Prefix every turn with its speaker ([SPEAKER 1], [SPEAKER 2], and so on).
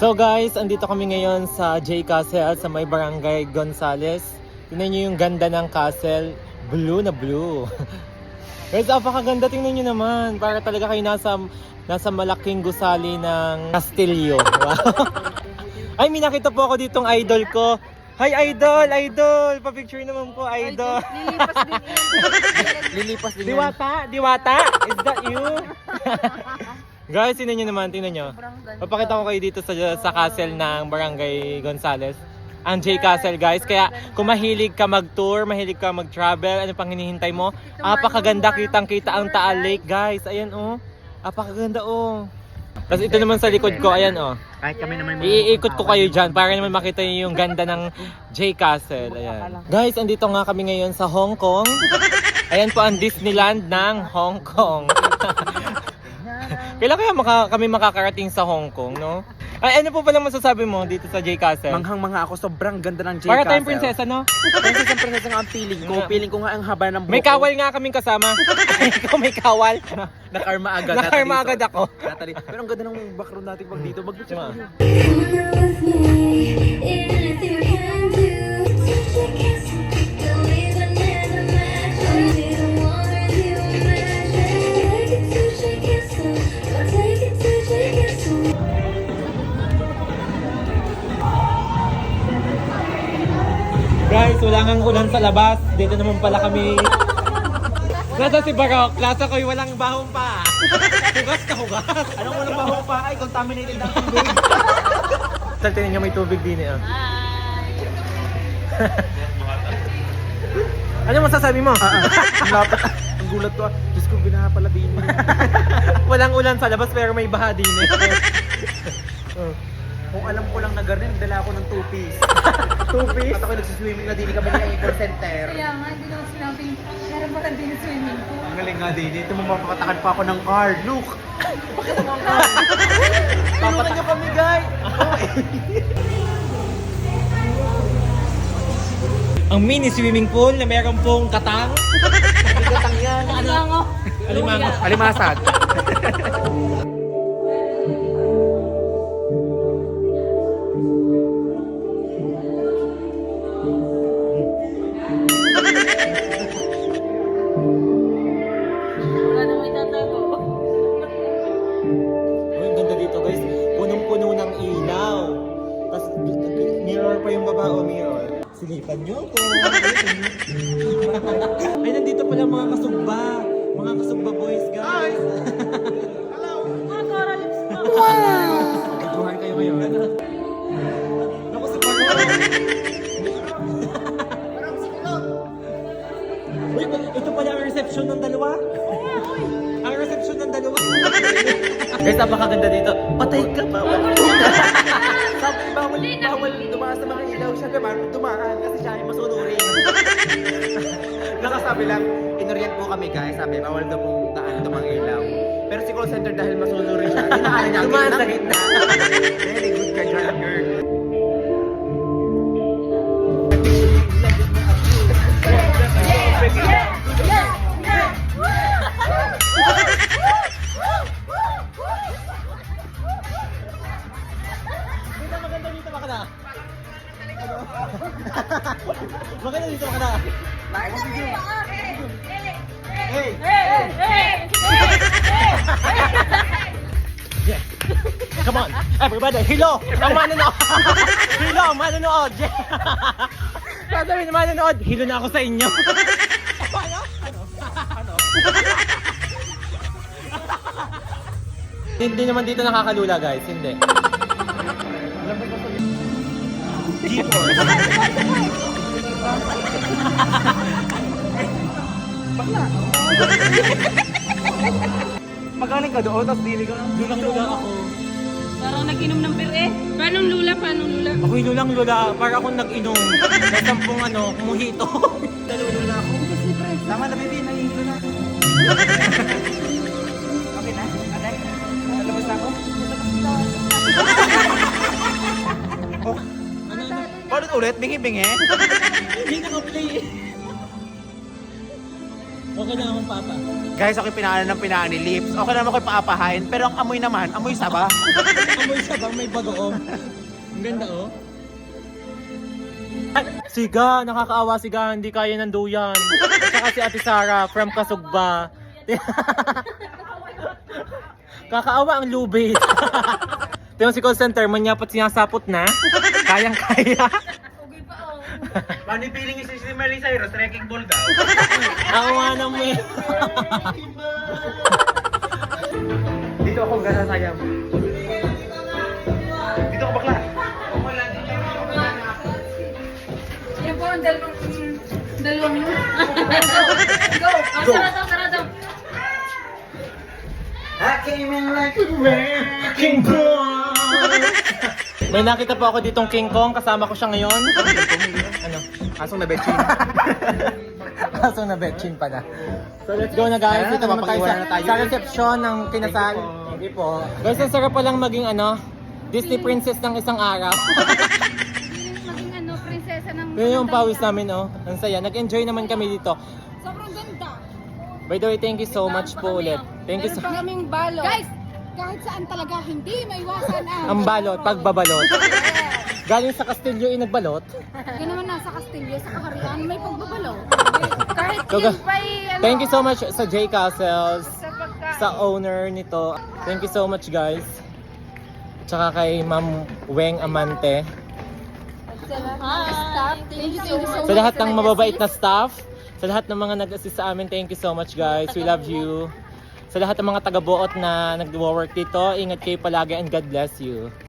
[SPEAKER 1] So guys, andito kami ngayon sa J Castle sa may barangay Gonzales. Tingnan nyo yung ganda ng castle. Blue na blue. guys, apakaganda. Tingnan nyo naman. Para talaga kayo nasa, nasa malaking gusali ng Castillo. Wow. Ay, may nakita po ako ditong idol ko. Hi, idol! Idol! Pa-picture naman po, idol.
[SPEAKER 2] Lilipas din yan.
[SPEAKER 3] Lilipas din.
[SPEAKER 1] Diwata! Diwata! Is that you? Guys, tingnan nyo naman, tingnan nyo. Papakita ko kayo dito sa, sa castle ng Barangay Gonzales. Ang J Castle guys. Kaya kung mahilig ka mag-tour, mahilig ka mag-travel, ano pang hinihintay mo? Apakaganda kitang kita ang Taal Lake guys. Ayan oh. Apakaganda oh. Tapos ito naman sa likod ko, ayan oh.
[SPEAKER 3] Kahit kami naman
[SPEAKER 1] Iikot ko kayo dyan para naman makita niyo yung ganda ng J Castle. Ayan. Guys, andito nga kami ngayon sa Hong Kong. Ayan po ang Disneyland ng Hong Kong. Kailan kaya maka, kami makakarating sa Hong Kong, no? Ay, ano po pala masasabi mo dito sa J Castle?
[SPEAKER 3] Manghang mga ako, sobrang ganda ng J
[SPEAKER 1] Para
[SPEAKER 3] Castle.
[SPEAKER 1] tayong prinsesa, no?
[SPEAKER 3] Prinsesa, prinsesa nga ang feeling ko. Feeling ko nga ang haba ng buhok
[SPEAKER 1] May kawal nga kaming kasama. Ikaw may kawal.
[SPEAKER 3] Nakarma agad.
[SPEAKER 1] Nakarma
[SPEAKER 3] Natalie,
[SPEAKER 1] agad ako.
[SPEAKER 3] Natalie. Pero ang ganda ng background natin pag dito.
[SPEAKER 4] We can
[SPEAKER 1] Guys, wala ngang ulan sa labas. Dito naman pala kami. Nasa si Barok. Klasa ko'y walang bahong pa. Hugas na hugas.
[SPEAKER 3] Anong walang baho pa? Ay, contaminated ang tubig.
[SPEAKER 1] Tal, tingnan nyo may tubig din eh. oh. ano masasabi mo?
[SPEAKER 3] Ah, ah. Ang lapit. Ang gulat ko. ah. Diyos ko, binaha pala din.
[SPEAKER 1] Walang ulan sa labas pero may baha din eh. Oh.
[SPEAKER 3] Kung alam ko lang na ganun, dala ako ng two-piece.
[SPEAKER 1] Two-piece?
[SPEAKER 3] At ako nagsiswimming na din kami ng eco center.
[SPEAKER 2] Kaya nga, hindi naman sinabing meron pa din swimming pool.
[SPEAKER 3] Ang galing nga din. Ito mapapatakan pa ako ng card. Look! Pakita mo ang card. Tulungan niyo kami, guys!
[SPEAKER 1] Ang mini swimming pool na meron pong katang.
[SPEAKER 3] Bigatang yan.
[SPEAKER 2] Alimango.
[SPEAKER 1] Alimango.
[SPEAKER 3] Alimasag.
[SPEAKER 1] Silipan nyo ako. Ay, nandito pala mga kasugba. Mga kasugba boys guys.
[SPEAKER 2] Mga Cora lips mo.
[SPEAKER 1] Nagbuhan kayo ngayon. Naku si Paro. Uy, ito pala ang reception ng dalawa. Ang reception ng dalawa. Guys, napakaganda dito. Patay ka, bawal.
[SPEAKER 3] Sabi, bawal, bawal dumaan ilaw. Siya naman, dumaan kasi siya ay masunurin. Nakasabi lang, inorient po kami guys. Sabi, bawal daw pong daan mga ilaw. Pero si call center dahil masunurin siya, dinaan niya.
[SPEAKER 1] Dumaan sa
[SPEAKER 3] gitna. Very good ka dyan, girl.
[SPEAKER 1] Maganda dito, makana. Maganda dito, makana. Hey! Yeah. Come on, everybody, hilo! Ang manonood! hilo, ang manonood! Yeah. Sasabihin ng manonood, hilo na ako sa inyo. Paano? Ano? Ano? Hindi naman dito nakakalula guys, hindi.
[SPEAKER 3] Magaling ka doon, tapos dili ka lang.
[SPEAKER 1] Lulang-lula ako.
[SPEAKER 2] Parang nag-inom ng beer eh. Paano lula? Paano lula?
[SPEAKER 1] Ako'y lulang-lula, para akong nag-inom. May sampung ano, mojito.
[SPEAKER 3] Nalulula ako. Tama na, baby. Nahihilo na ako. okay na? Aday? Nalabas na ako? oh.
[SPEAKER 1] ano, ano?
[SPEAKER 3] Paano ulit? Bingi-bingi?
[SPEAKER 1] Hindi naka-play eh. Okay na akong papa.
[SPEAKER 3] Guys, ako yung pinaanan ng pinaan ni Lips. Okay naman ko paapahain. Pero ang amoy naman, amoy saba.
[SPEAKER 1] Amoy siya bang may bagoong? Ang ganda oh. Ay, siga, nakakaawa siga, hindi kaya ng duyan. Saka si Ate Sara from Kasugba. Kakaawa ang lubid. Tingnan si call center, manyapat sinasapot na. Kayang kaya.
[SPEAKER 3] Paano yung feeling si si Miley Cyrus? Wrecking ball daw.
[SPEAKER 1] Ako nga naman.
[SPEAKER 3] Dito ako gana sayang. Dito ako bakla.
[SPEAKER 2] Yan po ang dalawang... Dalawang... Go! Oh, sarado, sarado.
[SPEAKER 3] I came in like
[SPEAKER 1] King Kong! May nakita po ako ditong King Kong, kasama ko siya ngayon. Ano?
[SPEAKER 3] Asong na betchin.
[SPEAKER 1] Kaso na betchin pa na. So let's go na guys. Dito naman tayo sa,
[SPEAKER 3] mapag-iwanan na tayo.
[SPEAKER 1] sa reception ng kinasal. Hindi po. Guys, ang sarap palang maging ano, Disney princess ng isang araw.
[SPEAKER 2] Maging ano, prinsesa ng...
[SPEAKER 1] Yun yung pawis namin oh. Ang saya. Nag-enjoy naman kami dito.
[SPEAKER 2] Sobrang ganda.
[SPEAKER 1] By the way, thank you so much po ulit. Thank you so
[SPEAKER 2] Meron pa kaming balot. Guys, kahit saan talaga hindi maiwasan ang...
[SPEAKER 1] Ang balot, pagbabalot. Galing sa Castillo yung nagbalot.
[SPEAKER 2] Yan naman nasa Kastilyo, sa kaharian, may pagbabalo. Kahit
[SPEAKER 1] So,
[SPEAKER 2] yun ano,
[SPEAKER 1] Thank you so much sa J Castles.
[SPEAKER 2] sa
[SPEAKER 1] sa owner nito. Thank you so much guys. Tsaka kay Ma'am Weng Amante.
[SPEAKER 2] Staff, thank you so much.
[SPEAKER 1] Sa lahat ng mababait na staff, sa lahat ng mga nag-assist sa amin, thank you so much guys. We love you. Sa lahat ng mga taga-buot na nag-work dito, ingat kayo palagi and God bless you.